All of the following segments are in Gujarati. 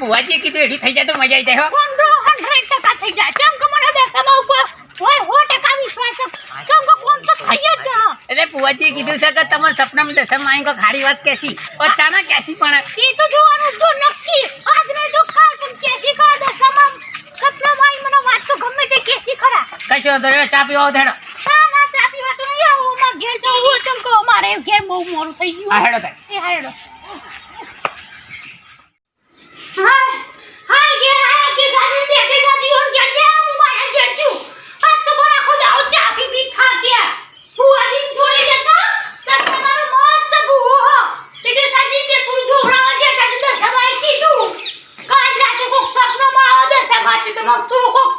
બુવાજીએ કીધું એડી થઈ જાય તો મજા આવી જાય હો. ટકા થઈ જાય. કેમ કે મને દશામાં ઉપર હોય સો ટકા વિશ્વાસ કેમ કે તો થઈ જ જા એટલે બુવાજીએ કીધું છે કે તમે સપનામાં દશામાં આવીને કો ખાડી વાત કેસી અચાનક કેસી પણ. એ તો જોવાનું તો નક્કી. આજ નહીં તો કાલ પણ કેસી ખરા દશામાં સપનામાં આઈ મને વાત તો ગમે તે કેસી ખરા. કશો નહીં, ચા પીવા આવો તો હેડો ના ના ચા પીવા તો નહીં આવું મારે ઘેર જવું હોય કેમ કે અમારે ઘેર બહુ મોડું થઈ ગયું? હેડો એ હારેડો હાય હાય ઘેર આયા કે સારી બેઠે જાતી ઓર ઘેર જા હું મારા ઘેર છું આજ તો બરા આખો દાવ ચા પી પી ખાત્યા ફુવાજી જોડે જતા તો તમારો મસ્ત બુહો હો તે સાજી કે તું છોકરા જે સાજી તો સવાઈ કીધું કાલ રાતે કોક સપનામાં આવો દે સવાઈ તો મગ તું કોક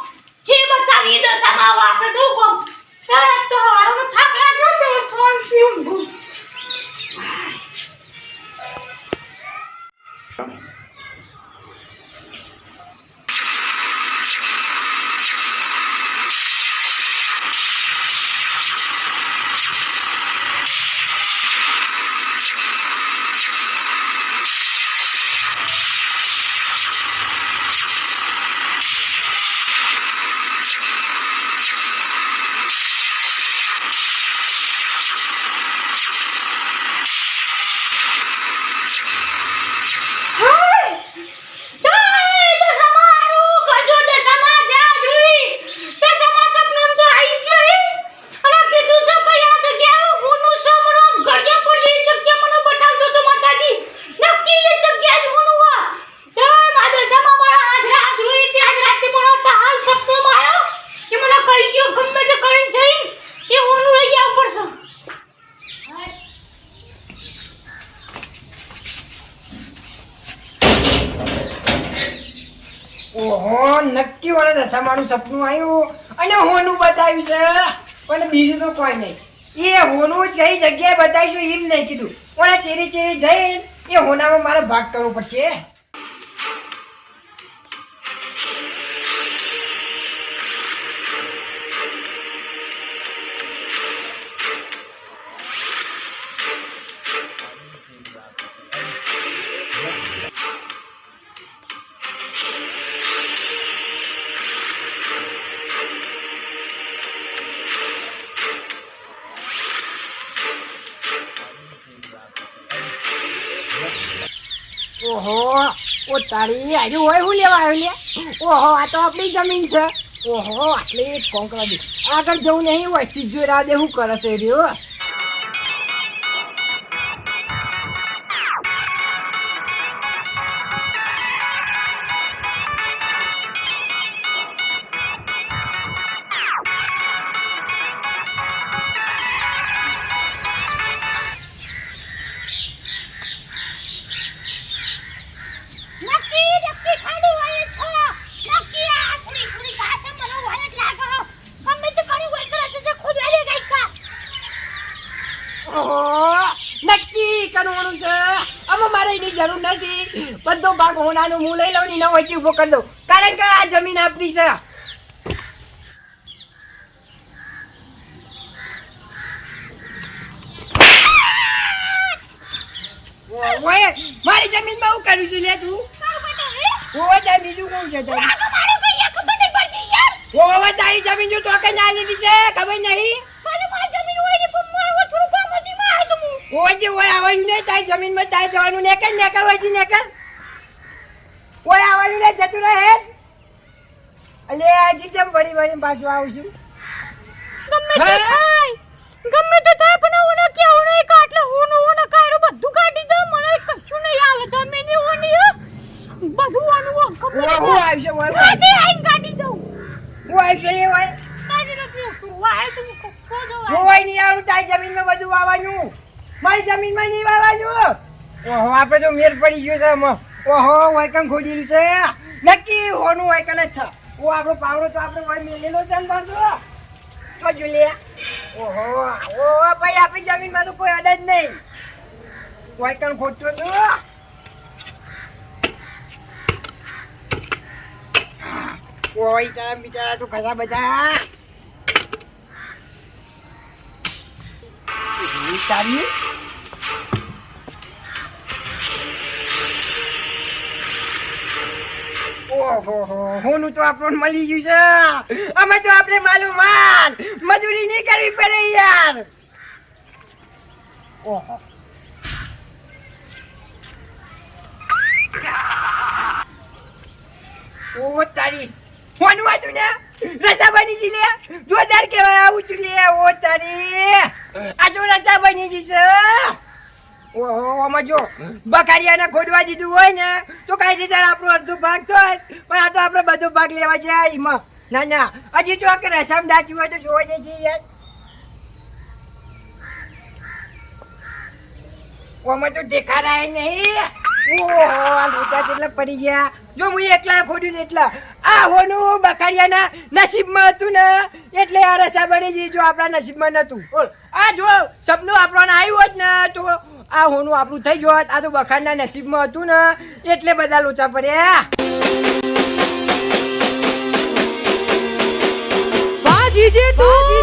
જે બતાવી દે તમાવા આપણે તો કોક તો હારું થાક લાગ્યો તો થોડું પીવું ગમે તે કરીને જઈને એ હોનું લઈ આવવું પડશે. ઓહો, નક્કી વળે દશામાનું સપનું આવ્યું. અને હોનું બતાવ્યું છે. પણ બીજું તો કોઈ નહીં. એ હોનું જ કઈ જગ્યાએ બતાવીશું એમ નહીં કીધું. પણ ચેરી ચેરી જઈને એ હોનામાં મારે ભાગ કરવો પડશે. ઓહો, ઓ તારી આજે હોય હું લેવા આવ્યો લે? ઓહો, આ તો આપણી જમીન છે. ઓહો, આટલી કોંકરા આગળ જવું નહીં હોય ચીજો રાહ હું કરશે રહ્યો ઓહો નક્કી કરવાનું છે. અમે મારે એની જરૂર નથી. બધો ભાગ હોનાનું હું લઈ લઉં ને વચ્ચે ઊભો કરી દઉં. કારણ કે આ જમીન આપણી છે. મારી મારી જમીનમાં હું કરું છું લે તું? ઓવે તાર બીજું કોણ છે તારું? ઓવે તારી જમીન જો તો કઈ ના લીધી છે ખબર નહીં મારી મારી જમીન હોય ને પણ મારું થોડું કામ હતી માં આ તો હું ઓય જે ઓય આવવાનું નહીં તારી જમીનમાં તારે જવાનું ને કઈ નેકળ હોય છે નેકળ? ઓય આવવાનું નહીં જતું રહે. અલે હજી જેમ વળી વળી પાછું આવું છું. ગમે તે ગમે તે થાય પણ ઓને કેવું નહીં કે? આટલે હું ઓને કાયરો બધું કાઢી દો મને કશું નહીં આવે જમીનની ઓની બધું હો, ગમે ઓય તે હું આવશે આવ્યું છે ઓય કાઢી દઉં. હું આવશે છે એ હોય. કાઢી નથી હું વાય તું કો- કોજો નહીં આવું તારી જમીનમાં બધું વાવવાનું મારી જમીનમાં નહીં વાવવાનું ઓહો, આપણે તો મેર પડી ગયો છે ઓહો વાયકન ખોદેલું છે. નક્કી હોનું વાયકન જ છે. ઓ, આપણો પાવડો તો આપણે વાય મેલેલો છે ને પાછો તો જો લે ઓહો ઓહો ભાઈ, આપણી જમીનમાં તો કોઈ અડ જ નહીં. વાયકન ખોટતો તો ઓય બિચારા તો ખસા બધા. હોનું તો આપણને મળી ગયું છે. અમે તો આપણે માલુમ માન મજૂરી નહીં કરવી પડે યાર. ઓહો. ઓ તારી. ફોન વાંચું ને? રસા બની જી લે. જોરદાર કહેવાય આવું તું લે. ઓ તારી. આ જો રસા બની જી છે. ઓહો, આમાં જો ખોદવા દીધું હોય ને, તો કાયદેસર આપણો અડધો ભાગ તો પણ આ તો આપણે બધો ભાગ લેવા છે એમાં. ના ના. હજી જો કે રસમ દાટ્યું હોય તો જોવા જઈએ છીએ યાર. ઓમાં તો દેખાડાય નહીં. ઓહો, આ લોચા જેટલા પડી ગયા. જો હું એકલા ખોડ્યું ને એટલા. આ હોનું બકારિયાના નસીબમાં હતું ને, એટલે આ રસા બની ગઈ જો આપણા નસીબમાં બોલ આ જો, સપનું આપણને આવ્યું હોત ને તો આ હોનું આપણું થઈ ગયું. આ તો બખારના નસીબમાં હતું ને. એટલે બધા લોચા પડ્યા વાહ જીજે તું.